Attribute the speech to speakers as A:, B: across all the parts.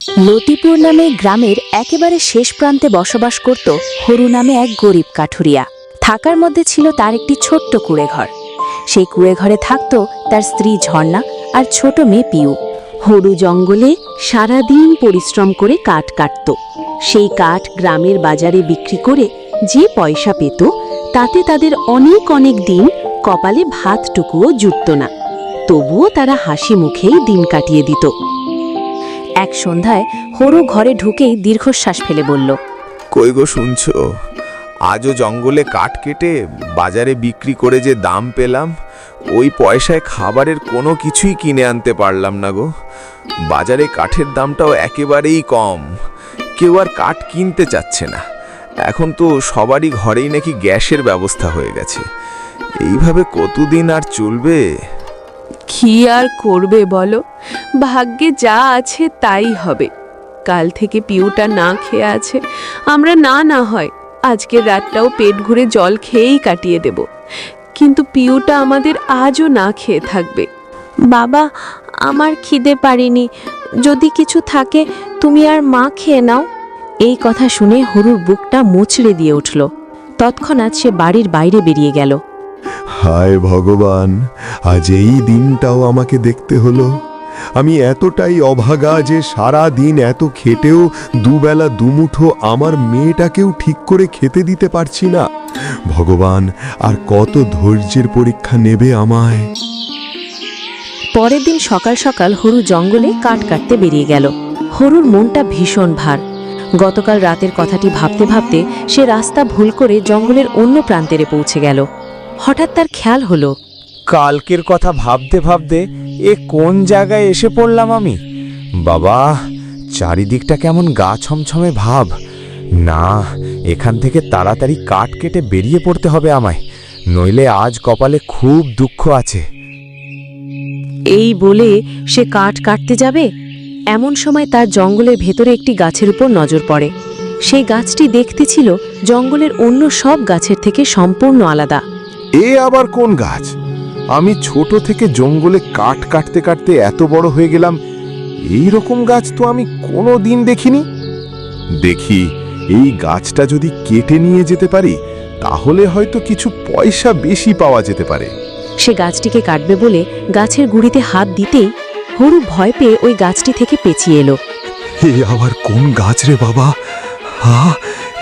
A: লতিপুর নামে গ্রামের একেবারে শেষ প্রান্তে বসবাস করত হরু নামে এক গরিব কাঠুরিয়া। থাকার মধ্যে ছিল তার একটি ছোট্ট কুড়েঘর। সেই কুড়েঘরে থাকত তার স্ত্রী ঝর্ণা আর ছোট মেয়ে পিউ। হরু জঙ্গলে সারাদিন পরিশ্রম করে কাঠ কাটত। সেই কাঠ গ্রামের বাজারে বিক্রি করে যে পয়সা পেত, তাতে তাদের অনেক অনেক দিন কপালে ভাতটুকুও জুটত না। তবুও তারা হাসি মুখেই দিন কাটিয়ে দিত। এক সন্ধ্যায় হরু ঘরে ঢুকেই দীর্ঘশ্বাস ফেলে বলল,
B: কই গো শুনছো? আজও জঙ্গলে কাঠ কেটে বাজারে বিক্রি করে যে দাম পেলাম, ওই পয়সায় খাবারের কোনো কিছুই কিনে আনতে পারলাম না গো। বাজারে কাঠের দামটাও একেবারেই কম। কেউ আর কাঠ কিনতে চাচ্ছে না। এখন তো সবারই ঘরেই নাকি গ্যাসের ব্যবস্থা হয়ে গেছে। এইভাবে কতদিন আর চলবে?
C: কি আর করবে বলো? ভাগ্যে যা আছে তাই হবে। কাল থেকে পিউটা না খেয়ে আছে। আমরা না না হয় আজকের রাতটাও পেট ঘুরে জল খেয়েই কাটিয়ে দেব। কিন্তু পিউটা আমাদের আজও না খেয়ে থাকবে।
A: বাবা আমার খিদে পারিনি যদি কিছু থাকে তুমি আর মা খেয়ে নাও। এই কথা শুনে হরুর বুকটা মোচড়ে দিয়ে উঠল। তৎক্ষণাৎ সে বাড়ির বাইরে বেরিয়ে গেল।
D: হায় ভগবান, আজ এই দিনটাও আমাকে দেখতে হলো। আমি এতটাই অভাগা যে সারা দিন এত খেটেও দুবেলা দুমুঠো আমার মেয়েটাকেও ঠিক করে খেতে দিতে পারছি না। ভগবান, আর কত ধৈর্যের পরীক্ষা নেবে আমায়।
A: পরের দিন সকাল সকাল হরু জঙ্গলে কাঠ কাটতে বেরিয়ে গেল। হরুর মনটা ভীষণ ভার। গতকাল রাতের কথাটি ভাবতে ভাবতে সে রাস্তা ভুল করে জঙ্গলের অন্য প্রান্তেরে পৌঁছে গেল। হঠাৎ তার খেয়াল হলো।
B: কালকের কথা ভাবতে ভাবতে এ কোন জায়গায় এসে পড়লাম আমি? বাবা চারিদিকটা কেমন গা ছমছমে ভাব। না এখান থেকে তাড়াতাড়ি কাঠ কেটে বেরিয়ে পড়তে হবে আমায় নইলে আজ কপালে খুব দুঃখ আছে।
A: এই বলে সে কাঠ কাটতে যাবে? এমন সময় তার জঙ্গলের ভেতরে একটি গাছের উপর নজর পড়ে। সেই গাছটি দেখতে ছিল জঙ্গলের অন্য সব গাছের থেকে সম্পূর্ণ আলাদা।
B: এ আবার কোন গাছ? আমি ছোট থেকে জঙ্গলে কাঠ কাটতে কাটতে এত বড় হয়ে গেলাম এই রকম গাছ তো আমি কোনো দিন দেখিনি। দেখি এই গাছটা যদি কেটে নিয়ে যেতে পারি তাহলে হয়তো কিছু পয়সা বেশি পাওয়া যেতে পারে।
A: সে গাছটিকে কাটবে বলে গাছের গুড়িতে হাত দিতেই হরু ভয় পেয়ে ওই গাছটি থেকে পেঁচিয়ে এলো।
D: এ আবার কোন গাছ রে বাবা? হা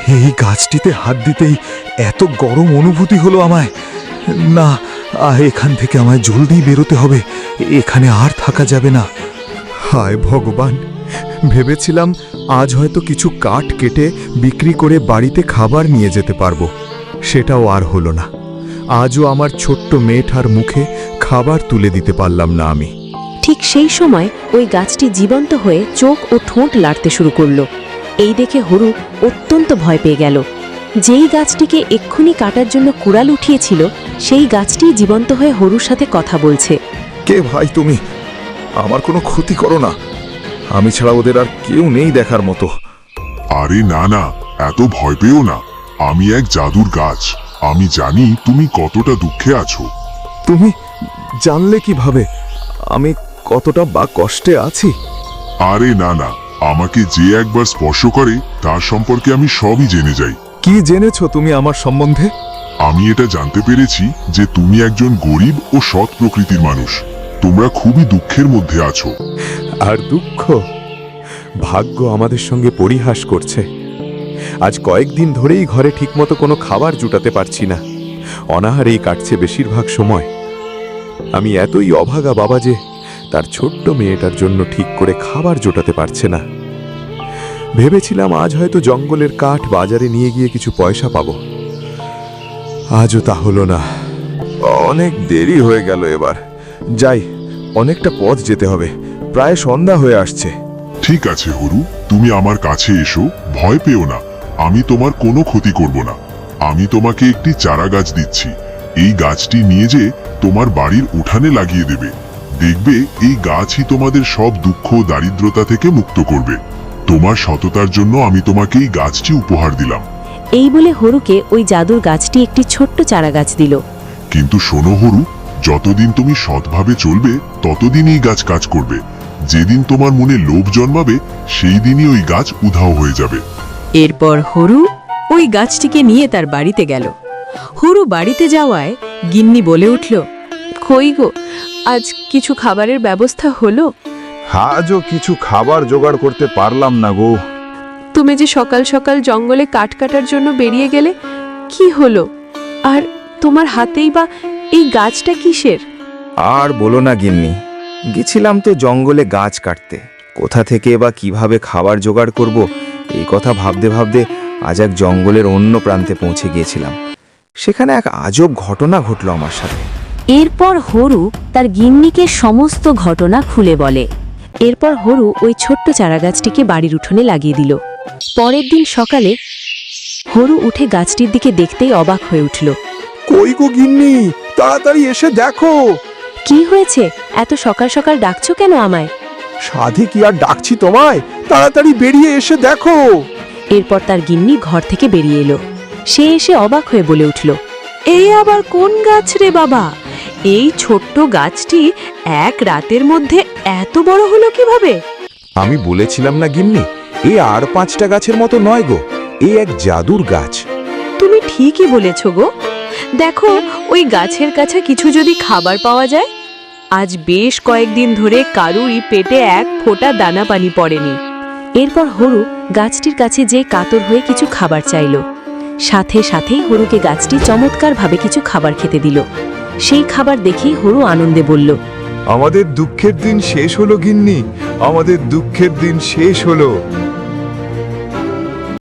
D: এই গাছটিতে হাত দিতেই এত গরম অনুভূতি হলো আমায়। না এখান থেকে আমায় জলদি বেরোতে হবে। এখানে আর থাকা যাবে না। হায় ভগবান, ভেবেছিলাম আজ হয়তো কিছু কাঠ কেটে বিক্রি করে বাড়িতে খাবার নিয়ে যেতে পারব। সেটাও আর হলো না। আজও আমার ছোট্ট মেয়েটার মুখে খাবার তুলে দিতে পারলাম না আমি।
A: ঠিক সেই সময় ওই গাছটি জীবন্ত হয়ে চোখ ও ঠোঁট লাড়তে শুরু করল। এই দেখে হরু অত্যন্ত ভয় পেয়ে গেল। যেই গাছটিকে এক্ষুনি কাটার জন্য কুড়াল উঠিয়েছিল সেই গাছটি জীবন্ত হয়ে হরুর সাথে কথা বলছে।
B: কে ভাই তুমি? আমার কোনো ক্ষতি করো না। আমি ছাড়া ওদের আর কেউ নেই দেখার মতো।
E: আরে না না এত ভয় পেও না। আমি এক জাদুর গাছ। আমি জানি তুমি কতটা দুঃখে আছো।
B: তুমি জানলে কীভাবে? আমি কতটা বা কষ্টে আছি?
E: আরে না না আমাকে যে একবার স্পর্শ করে তার সম্পর্কে আমি সবই জেনে যাই।
B: কি জেনেছো তুমি আমার সম্বন্ধে?
E: আমি এটা জানতে পেরেছি যে তুমি একজন গরিব ও সৎ প্রকৃতির মানুষ। তোমরা খুবই দুঃখের মধ্যে আছো।
D: আর দুঃখ? ভাগ্য আমাদের সঙ্গে পরিহাস করছে। আজ কয়েকদিন ধরেই ঘরে ঠিকমতো কোনো খাবার জুটাতে পারছি না। অনাহারেই কাটছে বেশিরভাগ সময়। আমি এতই অভাগা বাবা যে তার ছোট্ট মেয়েটার জন্য ঠিক করে খাবার জোটাতে পারছে না। ভেবেছিলাম আজ হয়তো জঙ্গলের কাঠ বাজারে নিয়ে গিয়ে কিছু পয়সা পাবো। আজও তা হলো না।
B: অনেক দেরি হয়ে গেল এবার। যাই, অনেকটা পথ যেতে হবে। প্রায় সন্ধ্যা হয়ে আসছে।
E: ঠিক আছে, হরু। তুমি আমার কাছে এসো। ভয় পেও না। আমি তোমার কোনো ক্ষতি করব না। আমি তোমাকে একটি চারা গাছ দিচ্ছি। এই গাছটি নিয়ে যে তোমার বাড়ির উঠানে লাগিয়ে দেবে। দেখবে এই গাছই তোমাদের সব দুঃখ দারিদ্রতা থেকে মুক্ত করবে। তোমার সততার জন্য আমি তোমাকে এই গাছটি উপহার দিলাম।
A: এই বলে হরুকে ওই জাদুর গাছটি একটি ছোট্ট চারা গাছ দিল।
E: কিন্তু শোনো হরু যতদিন তুমি সৎভাবে চলবে ততদিন এই গাছ কাজ করবে। যেদিন তোমার মনে লোভ জন্মাবে সেই দিনই ওই গাছ উধাও হয়ে যাবে।
C: এরপর হরু ওই গাছটিকে নিয়ে তার বাড়িতে গেল। হরু বাড়িতে যাওয়ায় গিন্নি বলে উঠল কই গো আজ কিছু খাবারের ব্যবস্থা হলো?
F: আজও কিছু খাবার জোগাড় করতে পারলাম না গো।
C: তুমি যে সকাল সকাল জঙ্গলে কাঠ কাটার জন্য বেরিয়ে গেলে কি হলো? আর তোমার হাতেই বা এই গাছটা কিসের?
G: আর বলো না গিন্নি গেছিলাম তো জঙ্গলে গাছ কাটতে। কোথা থেকে বা কীভাবে খাবার জোগাড় করব এই কথা ভাবতে ভাবতে আজ এক জঙ্গলের অন্য প্রান্তে পৌঁছে গিয়েছিলাম। সেখানে এক আজব ঘটনা ঘটলো আমার সাথে।
A: এরপর হরু তার গিন্নিকে সমস্ত ঘটনা খুলে বলে। এরপর হরু ওই ছোট্ট চারাগাছটিকে বাড়ির উঠোনে লাগিয়ে দিল। পরের দিন সকালে হরু উঠে গাছটির দিকে দেখতেই অবাক হয়ে উঠল।
F: কই গো গিন্নি? তাড়াতাড়ি এসে দেখো।
A: কি হয়েছে? এত সকাল সকাল ডাকছো কেন আমায়?
F: সাধে কি আর ডাকছি তোমায়? তাড়াতাড়ি বেরিয়ে এসে দেখো।
A: এরপর তার গিন্নি ঘর থেকে বেরিয়ে এলো। সে এসে অবাক হয়ে বলে উঠল
C: এই আবার কোন গাছ রে বাবা? এই ছোট্ট গাছটি এক রাতের মধ্যে এত বড় হলো কীভাবে?
G: আমি বলেছিলাম না গিন্নি এ আর পাঁচটা গাছের মতো নয় গো এ এক জাদুর গাছ।
C: তুমি ঠিকই বলেছ গো। দেখো ওই গাছের কাছে কিছু যদি খাবার পাওয়া যায় আজ বেশ কয়েকদিন ধরে কারুরই পেটে এক ফোঁটা দানা পানি পড়েনি।
A: এরপর হরু গাছটির কাছে যে কাতর হয়ে কিছু খাবার চাইল। সাথে সাথেই হরুকে গাছটি চমৎকারভাবে কিছু খাবার খেতে দিল। সেই খাবার দেখেই হরু আনন্দে বলল,
F: আমাদের দুঃখের দিন শেষ হলো, গিন্নি। আমাদের দুঃখের দিন শেষ হলো।